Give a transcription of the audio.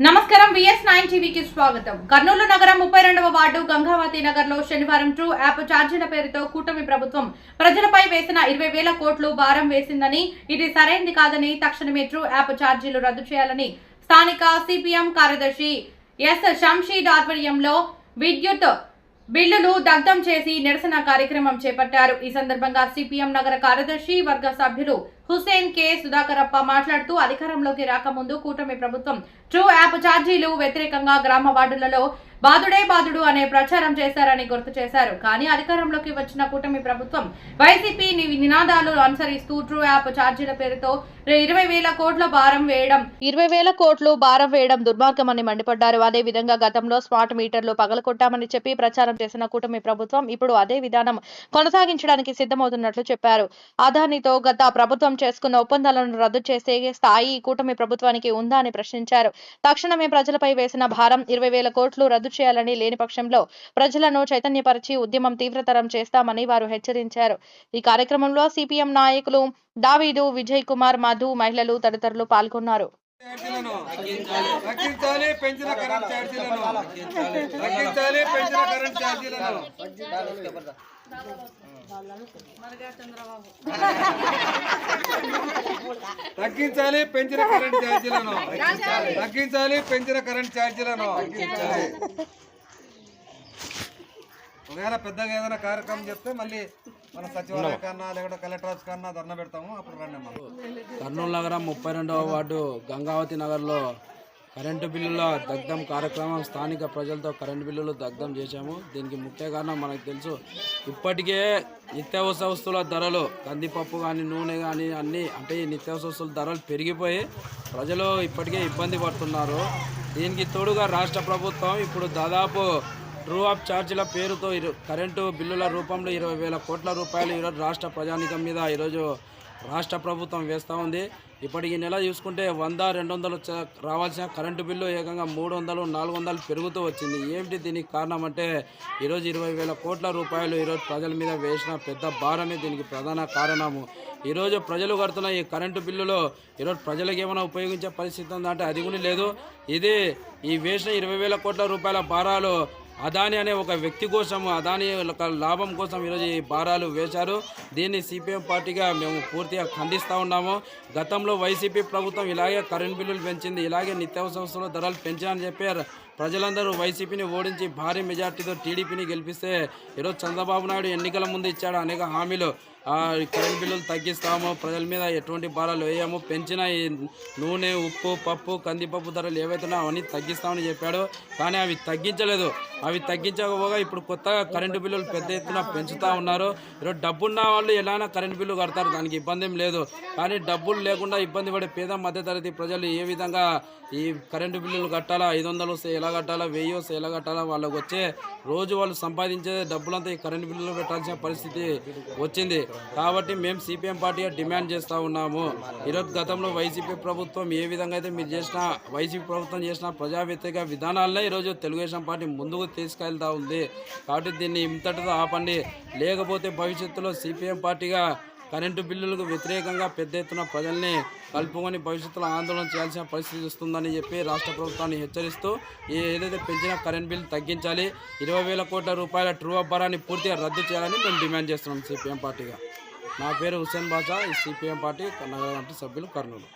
నమస్కారం VS nine టీవీకి స్వాగతం. కర్నూలు నగరం ముప్పై రెండవ వార్డు గంగావతి నగర్లో శనివారం ట్రూ యాప్ ఛార్జీల పేరుతో కూటమి ప్రభుత్వం ప్రజలపై వేసిన ఇరవై వేల కోట్లు భారం వేసిందని ఇది సరైంది కాదని తక్షణమే ట్రూ యాప్ ఛార్జీలు రద్దు చేయాలని స్థానిక సిపిఎం కార్యదర్శి ఎస్ షంషీద్ ఆధ్వర్యంలో విద్యుత్ బిల్లులు దగ్ధం చేసి నిరసన కార్యక్రమం చేపట్టారు. ఈ సందర్భంగా సిపిఎం నగర కార్యదర్శి వర్గ సభ్యులు హుసేన్ కె. సుధాకరప్ప మాట్లాడుతూ అధికారంలోకి రాకముందు కూటమి ప్రభుత్వం ట్రూ యాప్ ఛార్జీలు వ్యతిరేకంగా గ్రామ వార్డులలో బాదుడే బాదుడు అనే ప్రచారం చేశారని గుర్తు చేశారు. కానీ అధికారంలోకి వచ్చిన కూటమి ప్రభుత్వం వైసీపీ నినాదాలు అనుసరిస్తూ ట్రూ యాప్ ఛార్జీల పేరుతో ఇరవై వేల కోట్ల భారం వేయడం. ఇరవై వేల కోట్లు భారం వేయడం దుర్మార్గమని మండిపడ్డారు. అదే విధంగా గతంలో స్మార్ట్ మీటర్లు పగలకొట్టామని చెప్పి ప్రచారం చేసిన కూటమి ప్రభుత్వం ఇప్పుడు అదే విధానం కొనసాగించడానికి సిద్ధమవుతున్నట్లు చెప్పారు. అదానితో గత ప్రభుత్వం చేసుకున్న ఒప్పందాలను రద్దు చేసే స్థాయి కూటమి ప్రభుత్వానికి ఉందా అని ప్రశ్నించారు. తక్షణమే ప్రజలపై వేసిన భారం ఇరవై వేల కోట్లు రద్దు చేయాలని లేని పక్షంలో ప్రజలను చైతన్యపరిచి ఉద్యమం తీవ్రతరం చేస్తామని వారు హెచ్చరించారు. ఈ కార్యక్రమంలో సిపిఎం నాయకులు దావీదు విజయ్ కుమార్ మధు మహిళలు తదితరులు పాల్గొన్నారు. తగ్గించాలి. పెంచిన కరెంట్ ఛార్జీలను. తగ్గించాలి. పెంచిన కరెంట్ ఛార్జీలను. తగ్గించాలి. పెంచిన కరెంట్ ఛార్జీలను. తగ్గించాలి. పెంచిన కరెంట్ ఛార్జీలను. ఒకవేళ పెద్దగా ఏదైనా కార్యక్రమం చెప్తే మళ్ళీ మన సచివాలయం కన్నా లేకుంటే కలెక్టర్ కన్నా ధర్నా పెడతాము అప్పుడు రండి అమ్మా. కర్నూలు నగరం ముప్పై రెండవ వార్డు గంగావతి నగర్లో కరెంటు బిల్లుల దగ్ధం కార్యక్రమం స్థానిక ప్రజలతో కరెంటు బిల్లులు దగ్ధం చేశాము. దీనికి ముఖ్య కారణం మనకు తెలుసు ఇప్పటికే నిత్యావసర వస్తువుల ధరలు కందిపప్పు కానీ నూనె కానీ అన్నీ అంటే ఈ నిత్యావసర వస్తువుల ధరలు పెరిగిపోయి ప్రజలు ఇప్పటికే ఇబ్బంది పడుతున్నారు. దీనికి తోడుగా రాష్ట్ర ప్రభుత్వం ఇప్పుడు దాదాపు ట్రూ అప్ ఛార్జీల పేరుతో ఇరు- కరెంటు బిల్లుల రూపంలో ఇరవై వేల కోట్ల రూపాయలు ఈరోజు రాష్ట్ర ప్రజానికం మీద ఈరోజు రాష్ట్ర ప్రభుత్వం వేస్తూ ఉంది. ఇప్పటికి ఈ నెల చూసుకుంటే వంద రెండు వందలు రావాల్సిన కరెంటు బిల్లు ఏకంగా మూడు వందలు నాలుగు వందలు పెరుగుతూ వచ్చింది. ఏమిటి దీనికి కారణం అంటే ఈరోజు ఇరవై వేల కోట్ల రూపాయలు ఈరోజు ప్రజల మీద వేసిన పెద్ద భారమే దీనికి ప్రధాన కారణము. ఈరోజు ప్రజలు కడుతున్న ఈ కరెంటు బిల్లులో ఈరోజు ప్రజలకు ఏమైనా ఉపయోగించే పరిస్థితి ఉందంటే అది కూడా లేదు. ఇది ఈ వేసిన ఇరవై వేల కోట్ల రూపాయల భారాలు అదాని అనే ఒక వ్యక్తి కోసం అదాని లాభం కోసం ఈరోజు ఈ భారాలు వేశారు. దీన్ని సిపిఎం పార్టీగా మేము పూర్తిగా ఖండిస్తూ ఉన్నాము. గతంలో వైసీపీ ప్రభుత్వం ఇలాగే కరెంట్ బిల్లులు పెంచింది ఇలాగే నిత్యావసర ధరలు పెంచారని చెప్పారు ప్రజలందరూ వైసీపీని ఓడించి భారీ మెజార్టీతో టీడీపీని గెలిపిస్తే ఈరోజు చంద్రబాబు నాయుడు ఎన్నికల ముందు ఇచ్చాడు అనేక హామీలు. కరెంట్ బిల్లులు తగ్గిస్తాము. ప్రజల మీద ఎటువంటి భారాలు వేయము. పెంచిన ఈ నూనె ఉప్పు పప్పు కందిపప్పు ధరలు ఏవైతే అవన్నీ తగ్గిస్తామని చెప్పాడు. కానీ అవి తగ్గించలేదు. అవి తగ్గించకపోగా ఇప్పుడు కొత్తగా కరెంటు బిల్లులు పెద్ద ఎత్తున పెంచుతూ ఉన్నారు. ఈరోజు డబ్బున్న వాళ్ళు ఎలానా కరెంటు బిల్లు కడతారు. దానికి ఇబ్బంది ఏం లేదు. కానీ డబ్బులు లేకుండా ఇబ్బంది పడే పేద మధ్యతరగతి ప్రజలు ఏ విధంగా ఈ కరెంటు బిల్లులు కట్టాలా? ఐదు వందలు వస్తే ఎలా కట్టాలా? వెయ్యి వస్తే ఎలా కట్టాలా? వాళ్ళకి వచ్చే రోజు వాళ్ళు సంపాదించే డబ్బులంతా ఈ కరెంటు బిల్లులు పెట్టాల్సిన పరిస్థితి వచ్చింది. కాబట్టి మేము సిపిఎం పార్టీగా డిమాండ్ చేస్తూ ఉన్నాము. ఈరోజు గతంలో వైసీపీ ప్రభుత్వం ఏ విధంగా అయితే మీరు చేసిన వైసీపీ ప్రభుత్వం చేసిన ప్రజా వ్యతిరేక విధానాలనే ఈరోజు తెలుగుదేశం పార్టీ ముందుకు తీసుకెళ్తా ఉంది. కాబట్టి దీన్ని ఇంతటితో ఆపండి. లేకపోతే భవిష్యత్తులో సిపిఎం పార్టీగా కరెంటు బిల్లులకు వ్యతిరేకంగా పెద్ద ఎత్తున ప్రజల్ని కలుపుకొని భవిష్యత్తులో ఆందోళన చేయాల్సిన పరిస్థితి వస్తుందని చెప్పి రాష్ట్ర ప్రభుత్వాన్ని హెచ్చరిస్తూ ఏదైతే పెంచిన కరెంట్ బిల్ తగ్గించాలి. ఇరవై వేల కోట్ల రూపాయల ట్రూ అబ్బరాన్ని పూర్తిగా రద్దు చేయాలని మేము డిమాండ్ చేస్తున్నాం సిపిఎం పార్టీగా. నా పేరు హుసేన్ బాషా ఈ సిపిఎం పార్టీ నగర సభ్యులు కర్నూలు.